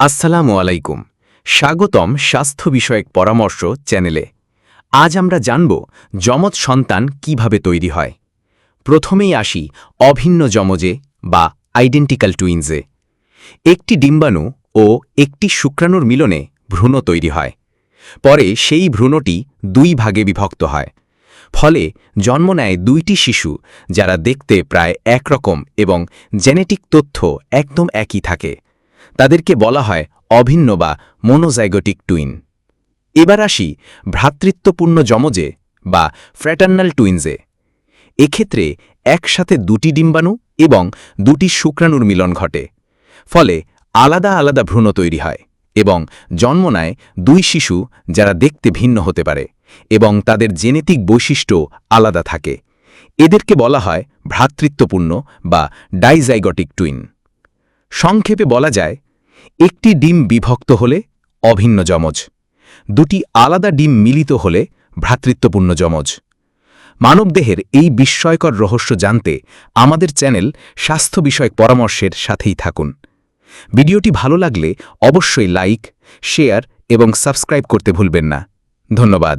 আসসালামু আলাইকুম। স্বাগতম স্বাস্থ্য বিষয়ক পরামর্শ চ্যানেলে। আজ আমরা জানব যমজ সন্তান কীভাবে তৈরি হয়। প্রথমেই আসি অভিন্ন যমজে বা আইডেন্টিক্যাল টুইনসে একটি ডিম্বাণু ও একটি শুক্রাণুর মিলনে ভ্রূণ তৈরি হয়। পরে সেই ভ্রূণটি দুই ভাগে বিভক্ত হয়। ফলে জন্ম নেয় দুইটি শিশু যারা দেখতে প্রায় একরকম এবং জেনেটিক তথ্য একদম একই থাকে। তাদেরকে বলা হয় অভিন্ন বা মোনোজাইগোটিক টুইন। এবার আসি ভ্রাতৃত্বপূর্ণ যমজে বা ফ্র্যাটার্নাল টুইনজে। এক্ষেত্রে একসাথে দুটি ডিম্বাণু এবং দুটি শুক্রাণুর মিলন ঘটে। ফলে আলাদা আলাদা ভ্রূণ তৈরি হয় এবং জন্ম নেয় দুই শিশু যারা দেখতে ভিন্ন হতে পারে এবং তাদের জেনেটিক বৈশিষ্ট্য আলাদা থাকে। এদেরকে বলা হয় ভ্রাতৃত্বপূর্ণ বা ডাইজাইগটিক টুইন। সংক্ষেপে বলা যায়, একটি ডিম বিভক্ত হলে অভিন্ন যমজ। দুটি আলাদা ডিম মিলিত হলে ভ্রাতৃত্বপূর্ণ যমজ। মানবদেহের এই বিস্ময়কর রহস্য জানতে আমাদের চ্যানেল স্বাস্থ্য বিষয়ক পরামর্শের সাথেই থাকুন। ভিডিওটি ভালো লাগলে অবশ্যই লাইক, শেয়ার এবং সাবস্ক্রাইব করতে ভুলবেন না। ধন্যবাদ।